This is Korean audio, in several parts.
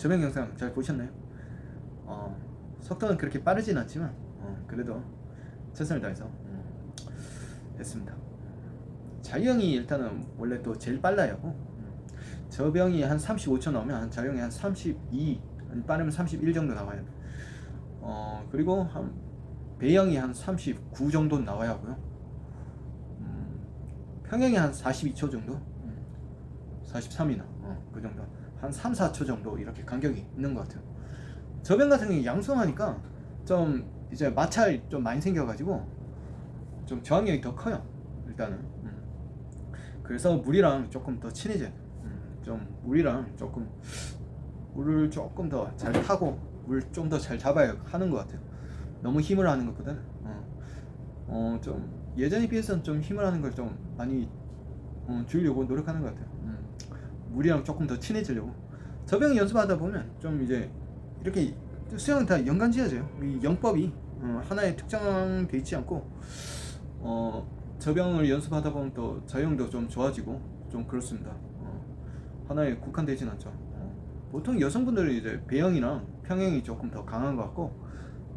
저명 영상 잘 보셨나요? 어, 속도는 그렇게 빠르진 않지만 어, 그래도 최선을 다해서 음, 했습니다. 자유형이 일단은 원래 또 제일 빨라요. 음, 저병이 한 35초 나오면 자유형이 한 32, 한 빠르면 31 정도 나와요. 어 그리고 한 배형이 한 39 정도 나와야 하고요. 음, 평형이 한 42초 정도, 음, 43이나 어, 그 정도, 한 3, 4초 정도 이렇게 간격이 있는 것 같아요. 저병 같은 경우 양성하니까 좀 이제 마찰 좀 많이 생겨가지고 좀 저항력이 더 커요. 일단은. 음. 그래서 물이랑 조금 더 친해져요. 음, 좀 물이랑 조금 물을 조금 더 잘 타고 물 좀 더 잘 잡아야 하는 것 같아요. 너무 힘을 하는 것보다는 어, 어, 좀 예전에 비해서는 좀 힘을 하는 걸 좀 많이 어, 줄이려고 노력하는 것 같아요. 음, 물이랑 조금 더 친해지려고. 저병 연습하다 보면 좀 이제 이렇게 수영 다 연관 지어져요. 이 영법이 어, 하나에 특정돼 있지 않고 어, 저병을 연습하다 보면 또 자영도 좀 좋아지고 좀 그렇습니다. 어, 하나에 국한되진 않죠. 어, 보통 여성분들은 이제 배영이랑 평형이 조금 더 강한 것 같고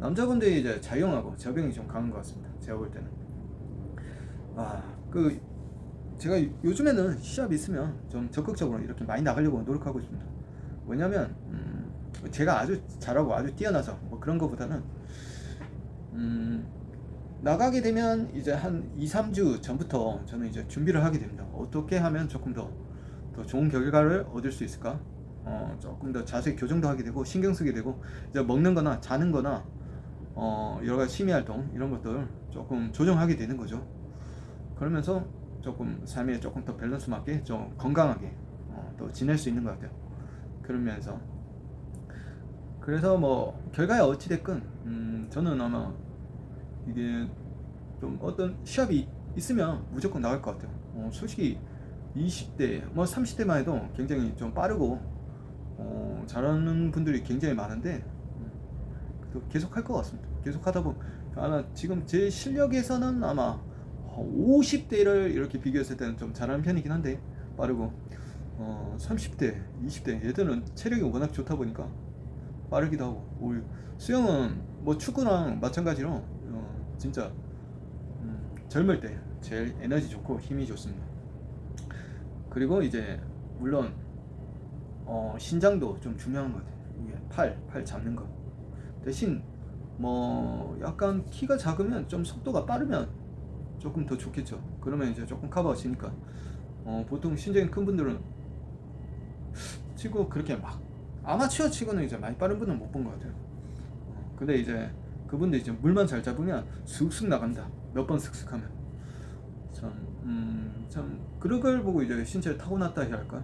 남자분들이 이제 자영하고 저병이 좀 강한 것 같습니다. 제가 볼 때는 아그 제가 요즘에는 시합 있으면 좀 적극적으로 이렇게 많이 나가려고 노력하고 있습니다. 왜냐면 음, 제가 아주 잘하고 아주 뛰어나서 뭐 그런 것보다는 음, 나가게 되면 이제 한 2, 3주 전부터 저는 이제 준비를 하게 됩니다. 어떻게 하면 조금 더, 더 좋은 결과를 얻을 수 있을까? 어, 조금 더 자세 교정도 하게 되고 신경 쓰게 되고 이제 먹는 거나 자는 거나 어, 여러 가지 취미 활동 이런 것들 조금 조정하게 되는 거죠. 그러면서 조금 삶에 조금 더 밸런스 맞게 좀 건강하게 어, 또 지낼 수 있는 것 같아요. 그러면서 그래서 뭐 결과에 어찌 됐건 음, 저는 아마 이게 좀 어떤 시합이 있으면 무조건 나갈 것 같아요. 어, 솔직히 20대, 뭐 30대만 해도 굉장히 좀 빠르고 어, 잘하는 분들이 굉장히 많은데 음, 계속 할 것 같습니다. 계속 하다 보면 아마 지금 제 실력에서는 아마 50대를 이렇게 비교했을 때는 좀 잘하는 편이긴 한데 빠르고 어, 30대, 20대 얘들은 체력이 워낙 좋다 보니까 빠르기도 하고 오히려 수영은 뭐 축구랑 마찬가지로 어, 진짜 음, 젊을 때 제일 에너지 좋고 힘이 좋습니다. 그리고 이제 물론 어, 신장도 좀 중요한 것 같아요. 팔, 팔 잡는 거. 대신 뭐 약간 키가 작으면 좀 속도가 빠르면 조금 더 좋겠죠. 그러면 이제 조금 커버하시니까 어, 보통 신장이 큰 분들은 치고 그렇게 막 아마추어 치고는 이제 많이 빠른 분은 못 본 것 같아요. 어, 근데 이제 그분들 이제 물만 잘 잡으면 쑥쑥 나간다. 몇 번 슥슥 하면. 참, 음, 참, 그런 걸 보고 이제 신체를 타고났다 해야 할까?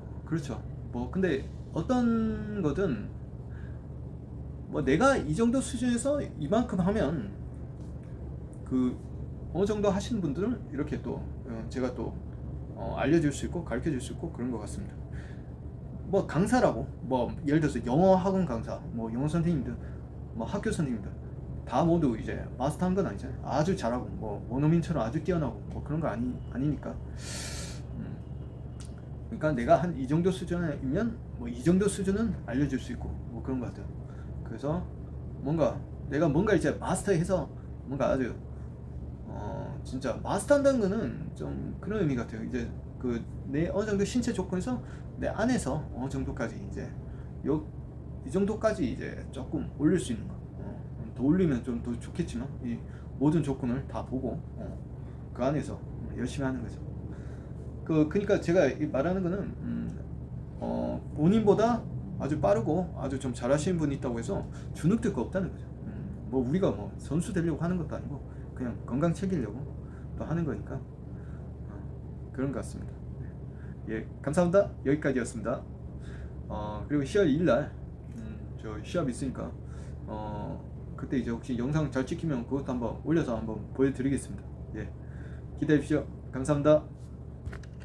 어, 그렇죠. 뭐, 근데 어떤 거든 뭐 내가 이 정도 수준에서 이만큼 하면 그 어느 정도 하시는 분들은 이렇게 또 어, 제가 또 어, 알려줄 수 있고 가르쳐 줄 수 있고 그런 것 같습니다. 뭐 강사라고 뭐 예를 들어서 영어 학원 강사, 뭐 영어 선생님들, 뭐 학교 선생님들 다 모두 이제 마스터한 건 아니잖아요. 아주 잘하고 뭐 원어민처럼 아주 뛰어나고 뭐 그런 거 아니 아니니까. 음. 그러니까 내가 한 이 정도 수준이면 뭐 이 정도 수준은 알려줄 수 있고 뭐 그런 것 같아요. 그래서 뭔가 내가 뭔가 이제 마스터해서 뭔가 아주 어 진짜 마스터한다는 거는 좀 그런 의미 같아요. 이제 그 내 어느 정도 신체 조건에서 내 안에서 어느 정도까지 이제 요 이 정도까지 이제 조금 올릴 수 있는 거. 어, 더 올리면 좀 더 좋겠지만 이 모든 조건을 다 보고 어, 그 안에서 열심히 하는 거죠. 그 그러니까 제가 이 말하는 거는 음, 어, 본인보다 아주 빠르고 아주 좀 잘하시는 분이 있다고 해서 주눅들 거 없다는 거죠. 음, 뭐 우리가 뭐 선수 되려고 하는 것도 아니고 그냥 건강 챙기려고 또 하는 거니까 어, 그런 것 같습니다. 예, 감사합니다. 여기까지였습니다. 어, 그리고 10월 2일 날, 음, 저 시합 있으니까, 어, 그때 이제 혹시 영상 잘 찍히면 그것도 한번 올려서 한번 보여드리겠습니다. 예, 기대해 주십시오. 감사합니다.